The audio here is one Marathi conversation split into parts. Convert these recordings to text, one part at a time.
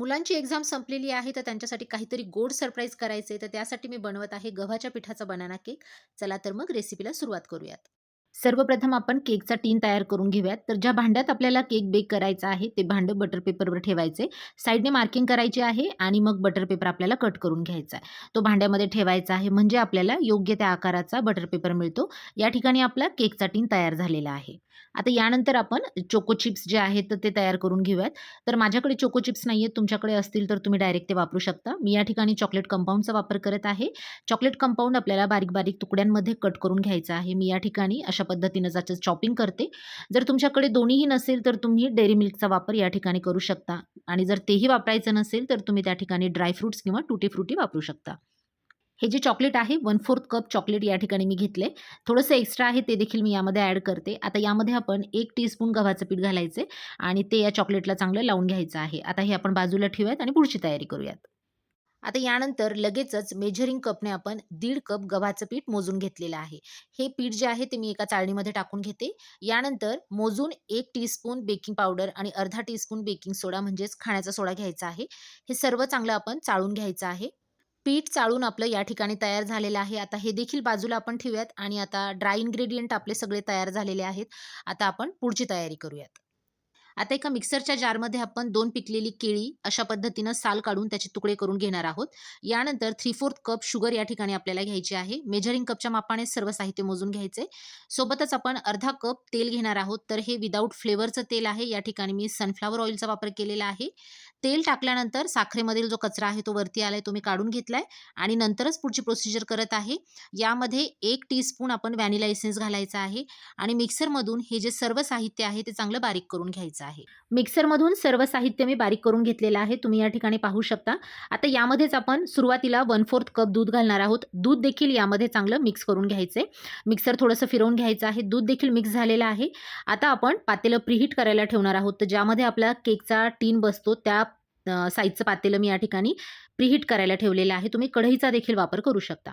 मुलांची एक्झाम संपलेली आहे, तर त्यांच्यासाठी काहीतरी गोड सरप्राईज करायचे तर त्यासाठी मी बनवत आहे गव्हाच्या पिठाचा बनाना केक. चला तर मग रेसिपीला सुरुवात करूयात. सर्वप्रथम आपण केकचा टीन तयार करून घेऊयात. तर ज्या भांड्यात आपल्याला केक बेक करायचा आहे, ते भांडं बटर पेपरवर ठेवायचे. साईडने मार्किंग करायची आहे आणि मग बटर पेपर आपल्याला कट करून घ्यायचा आहे. तो भांड्यामध्ये ठेवायचा आहे, म्हणजे आपल्याला योग्य त्या आकाराचा बटर पेपर मिळतो. या ठिकाणी आपला केकचा टीन तयार झालेला आहे. आता यानंतर आपण चोको चिप्स जे आहेत, तर ते तयार करून घेऊयात. तर माझ्याकडे चोको चिप्स नाही आहेत, तुमच्याकडे असतील तर तुम्ही डायरेक्ट ते वापरू शकता. मी या ठिकाणी चॉकलेट कंपाऊंडचा वापर करत आहे. चॉकलेट कंपाऊंड आपल्याला बारीक-बारीक तुकड्यांमध्ये कट करून घ्यायचा आहे. मी या ठिकाणी अशा पद्धतीनं त्याचं चॉपिंग करते. जर तुमच्याकडे दोन्हीही नसेल, तर तुम्ही डेअरी मिल्कचा वापर या ठिकाणी करू शकता आणि जर तेही वापरायचं नसेल, तर तुम्ही त्या ठिकाणी ड्राय फ्रुट्स किंवा टुटी फ्रुटी वापरू शकता. हे जे चॉकलेट आहे 1/4 कप चॉकलेट या ठिकाणी मी घेतले. थोडंसं एक्स्ट्रा आहे ते देखील मी यामध्ये ॲड करते. आता यामध्ये आपण एक टीस्पून गव्हाचं पीठ घालायचे आणि ते या चॉकलेटला चांगलं लावून घ्यायचं आहे. आता हे आपण बाजूला ठेवूयात आणि पुढची तयारी करूयात. आता यानंतर लगेचच मेजरिंग कपने आपण दीड कप गव्हाचं पीठ मोजून घेतलेलं आहे. हे पीठ जे आहे ते मी एका चाळणीमध्ये टाकून घेते. यानंतर मोजून एक टीस्पून बेकिंग पावडर आणि अर्धा टीस्पून बेकिंग सोडा म्हणजेच खाण्याचा सोडा घ्यायचा आहे. हे सर्व चांगलं आपण चाळून घ्यायचं आहे. पीठ चाळून आपलं या ठिकाणी तयार झालेलं आहे. आता हे देखील बाजूला आपण ठेवूयात आणि आता ड्राय इन्ग्रेडियंट आपले सगळे तयार झालेले आहेत. आता आपण पुढची तयारी करूयात. आता एका मिक्सरच्या जारमध्ये आपण दोन पिकलेली केळी अशा पद्धतीनं साल काढून त्याचे तुकडे करून घेणार आहोत. यानंतर 3/4 कप शुगर या ठिकाणी आपल्याला घ्यायची आहे. मेजरिंग कपच्या मापाने सर्व साहित्य मोजून घ्यायचे. सोबतच आपण अर्धा कप तेल घेणार आहोत. तर हे विदाऊट फ्लेवरचं तेल आहे. या ठिकाणी मी सनफ्लॉवर ऑइलचा वापर केलेला आहे. तेल टाकल्यानंतर साखरेमधील जो कचरा आहे तो वरती आलाय तो मी काढून घेतलाय आणि नंतरच पुढची प्रोसिजर करत आहे. यामध्ये एक टीस्पून आपण व्हॅनिला एसेन्स घालायचा आहे आणि मिक्सरमधून हे जे सर्व साहित्य आहे ते चांगलं बारीक करून घ्यायचं आहे. मिक्सरमधून सर्व साहित्य मी बारीक करून घेतलेलं आहे. तुम्ही या ठिकाणी पाहू शकता. आता यामध्येच आपण सुरुवातीला 1/4 कप दूध घालणार आहोत. दूध देखील यामध्ये चांगलं मिक्स करून घ्यायचंय. मिक्सर थोडंसं फिरवून घ्यायचं आहे. दूध देखील मिक्स झालेलं आहे. आता आपण पातेलं प्रिहीट करायला ठेवणार आहोत. तर ज्यामध्ये आपला केकचा टीन बसतो त्या साईजचं पातेलं मी या ठिकाणी प्रिहीट करायला ठेवलेलं आहे. तुम्ही कढईचा देखील वापर करू शकता.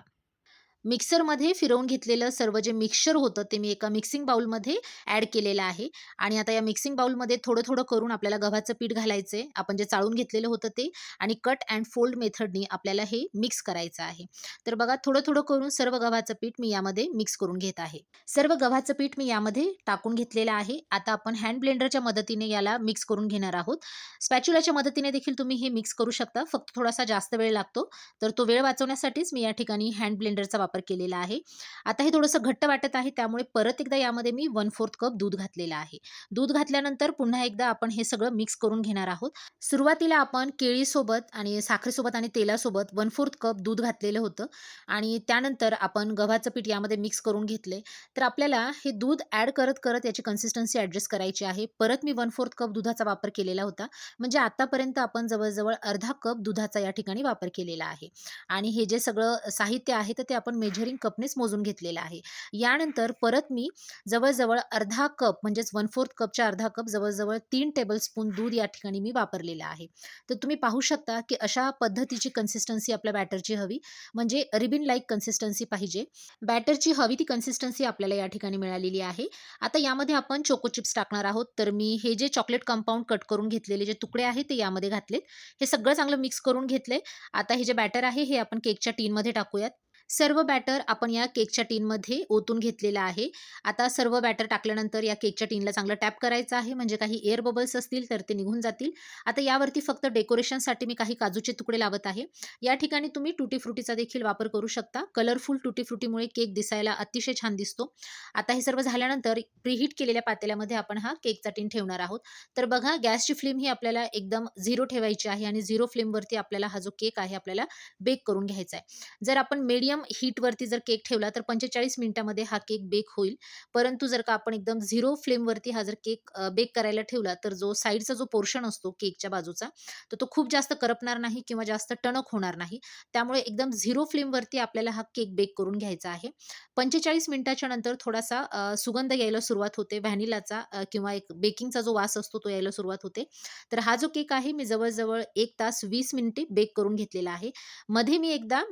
मिक्सरमध्ये फिरवून घेतलेलं सर्व जे मिक्सचर होतं ते मी एका मिक्सिंग बाउलमध्ये ॲड केलेलं आहे आणि आता या मिक्सिंग बाउलमध्ये थोडं-थोडं करून आपल्याला गव्हाचं पीठ घालायचं आहे आपण जे चाळून घेतलेलं होतं ते आणि कट अँड फोल्ड मेथडनी आपल्याला हे मिक्स करायचं आहे. तर बघा थोडं-थोडं करून सर्व गव्हाचं पीठ मी यामध्ये मिक्स करून घेत आहे. सर्व गव्हाचं पीठ मी यामध्ये टाकून घेतलेलं आहे. आता आपण हँड ब्लेंडरच्या मदतीने याला मिक्स करून घेणार आहोत. स्पॅच्युलाच्या मदतीने देखील तुम्ही हे मिक्स करू शकता. फक्त थोडासा जास्त वेळ लागतो. तर तो वेळ वाचवण्यासाठीच मी या ठिकाणी हँड ब्लेंडरचा वापर केलेला आहे. आता हे थोडंसं घट्ट वाटत आहे त्यामुळे परत एकदा यामध्ये मी 1/4 कप दूध घातलेलं आहे. दूध घातल्यानंतर पुन्हा एकदा आपण हे सगळं मिक्स करून घेणार आहोत. सुरुवातीला आपण केळीसोबत आणि साखरेसोबत आणि तेलासोबत 1/4 कप दूध घातलेलं होतं आणि त्यानंतर आपण गव्हाचं पीठ यामध्ये मिक्स करून घेतले तर आपल्याला हे दूध ॲड करत-करत याची कन्सिस्टन्सी ॲडजस्ट करायची आहे. परत मी 1/4 कप दुधाचा वापर केलेला होता. म्हणजे आतापर्यंत आपण जवळजवळ अर्धा कप दुधाचा या ठिकाणी वापर केलेला आहे आणि हे जे सगळं साहित्य आहे तर ते आपण मेजरिंग कपनेच मोजून घेतलेला आहे. यानंतर परत मी जवळजवळ अर्धा कप म्हणजेच 1/4 कपच्या अर्धा कप जवळजवळ तीन टेबल स्पून दूध या ठिकाणी मी वापरलेलं आहे. तर तुम्ही पाहू शकता की अशा पद्धतीची कन्सिस्टन्सी आपल्या बॅटरची हवी. म्हणजे रिबन लाईक कन्सिस्टन्सी पाहिजे. बॅटरची हवी ती कन्सिस्टन्सी आपल्याला या ठिकाणी मिळालेली आहे. आता यामध्ये आपण चोको चिप्स टाकणार आहोत. तर मी हे जे चॉकलेट कंपाऊंड कट करून घेतलेले जे तुकडे आहेत ते यामध्ये घातलेत. हे सगळं चांगलं मिक्स करून घेतले आता हे जे बॅटर आहे हे आपण केकच्या टीनमध्ये टाकूयात. सर्व बॅटर आपण या केकच्या टीनमध्ये ओतून घेतलेलं आहे. आता सर्व बॅटर टाकल्यानंतर या केकच्या टीनला चांगलं टॅप करायचं आहे. म्हणजे काही एअर बबल्स असतील तर ते निघून जातील. आता यावरती फक्त डेकोरेशनसाठी मी काही काजूचे तुकडे लावत आहे. या ठिकाणी तुम्ही टुटी फ्रुटीचा देखील वापर करू शकता. कलरफुल टुटी फ्रुटीमुळे केक दिसायला अतिशय छान दिसतो. आता हे सर्व झाल्यानंतर प्रीहीट केलेल्या पातेल्यामध्ये आपण हा केकचा टीन ठेवणार आहोत. तर बघा गॅसची फ्लेम ही आपल्याला एकदम झिरो ठेवायची आहे आणि झिरो फ्लेमवरती आपल्याला हा जो केक आहे आपल्याला बेक करून घ्यायचा आहे. जर आपण मीडियम हीटवरती जर केक ठेवला तर 45 मिनिटामध्ये हा केक बेक होईल. परंतु जर का आपण एकदम झिरो फ्लेमवरती हा जर केक बेक करायला ठेवला तर जो साइडचा जो पोर्शन असतो केकच्या बाजूचा तर तो खूप जास्त करपणार नाही किंवा जास्त टणक होणार नाही. त्यामुळे एकदम झिरो फ्लेमवरती आपल्याला हा केक बेक करून घ्यायचा आहे. 45 मिनिटाच्या नंतर थोडासा सुगंध यायला सुरुवात होते व्हॅनिलाचा किंवा एक बेकिंगचा जो वास असतो तो यायला सुरुवात होते. तर हा जो केक आहे मी जवळजवळ एक तास वीस मिनिटे बेक करून घेतलेला आहे. मध्ये मी एकदा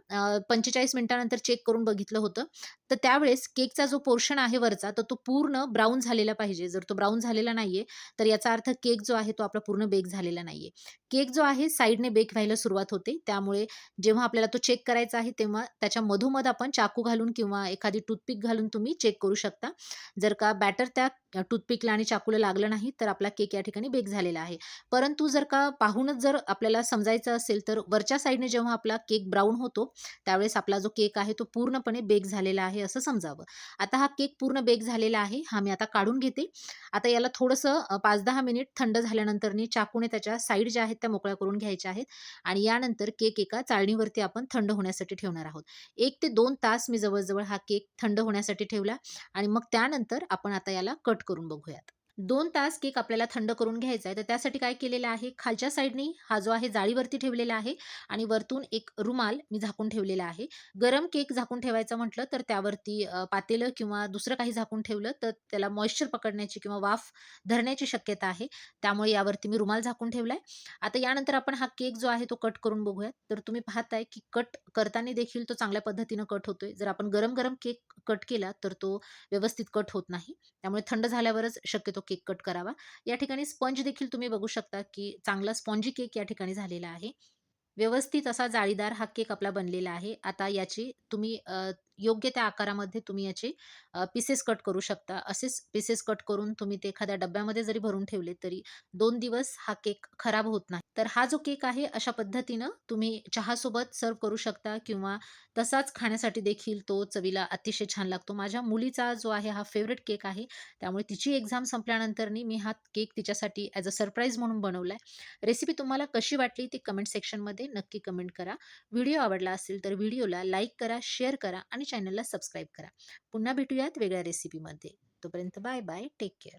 पंचेचाळीस 45 मिनिटां त्यानंतर चेक करून बघितलं होतं. तर त्यावेळेस केकचा जो पोर्शन आहे वरचा, तर तो पूर्ण ब्राऊन झालेला पाहिजे. जर तो ब्राऊन झालेला नाहीये, तर याचा अर्थ केक जो आहे तो आपला पूर्ण बेक झालेला नाहीये. केक जो आहे साइडने बेक व्हायला सुरुवात होते. त्यामुळे जेव्हा आपल्याला तो चेक करायचा आहे, तेव्हा त्याच्या मधोमध आपण चाकू घालून किंवा एखादी टूथपिक घालून तुम्ही चेक करू शकता. जर का बॅटर त्या टूथपिकला आणि चाकूला लागलं नाही, तर आपला केक या ठिकाणी बेक झालेला आहे. परंतु जर का पाहूनच जर आपल्याला समजायचं असेल, तर वरच्या साइडने जेव्हा आपला केक ब्राऊन होतो, त्यावेळेस आपला जो केक केक आहे तो पूर्णपणे बेक झालेला आहे असं समजावं. आता हा केक पूर्ण बेक झालेला आहे. हा मी आता काढून घेते. आता याला थोडंसं पाच दहा मिनिट थंड झाल्यानंतरनी चाकूने त्याच्या साईड ज्या आहेत त्या मोकळ्या करून घ्यायच्या आहेत आणि यानंतर केक एका चाळणीवरती आपण थंड होण्यासाठी ठेवणार आहोत. एक ते दोन तास मी जवळजवळ हा केक थंड होण्यासाठी ठेवला आणि मग त्यानंतर आपण आता याला कट करून बघूयात. दोन तास केक आपल्याला थंड करून घ्यायचा आहे. तर त्यासाठी काय केलेलं आहे, खालच्या साईडनी हा जो आहे जाळीवरती ठेवलेला आहे आणि वरतून एक रुमाल मी झाकून ठेवलेला आहे. गरम केक झाकून ठेवायचं म्हटलं, तर त्यावरती पातेलं किंवा दुसरं काही झाकून ठेवलं, तर त्याला मॉइश्चर पकडण्याची किंवा वाफ धरण्याची शक्यता आहे. त्यामुळे यावरती मी रुमाल झाकून ठेवला आहे आता यानंतर आपण हा केक जो आहे तो कट करून बघूयात. तर तुम्ही पाहताय, की कट करताना देखील तो चांगल्या पद्धतीनं कट होतोय. जर आपण गरम-गरम केक कट केला, तर तो व्यवस्थित कट होत नाही. त्यामुळे थंड झाल्यावरच शक्यतो केक कट करावा. या ठिकाणी स्पंज देखील तुम्ही बघू शकता, की चांगला स्पॉन्जी केक या ठिकाणी झालेला आहे. व्यवस्थित असा जाळीदार हा केक आपला बनलेला आहे. आता याची तुम्ही योग्य त्या आकारामध्ये तुम्ही याचे पीसेस कट करू शकता. असेच पीसेस कट करून तुम्ही ते एखाद्या डब्यामध्ये जरी भरून ठेवले, तरी दोन दिवस हा केक खराब होत नाही. तर हा जो केक आहे अशा पद्धतीनं तुम्ही चहासोबत सर्व्ह करू शकता किंवा तसाच खाण्यासाठी देखील तो चवीला अतिशय छान लागतो. माझ्या मुलीचा जो आहे हा फेवरेट केक आहे. त्यामुळे तिची एक्झाम संपल्यानंतरनी मी हा केक तिच्यासाठी ॲज अ सरप्राईज म्हणून बनवलाय. रेसिपी तुम्हाला कशी वाटली ती कमेंट सेक्शनमध्ये नक्की कमेंट करा. व्हिडिओ आवडला असेल तर व्हिडिओला लाईक करा, शेअर करा आणि चॅनलला सबस्क्राईब करा. पुन्हा भेटूयात वेगळ्या रेसिपीमध्ये. तोपर्यंत बाय बाय. Take care.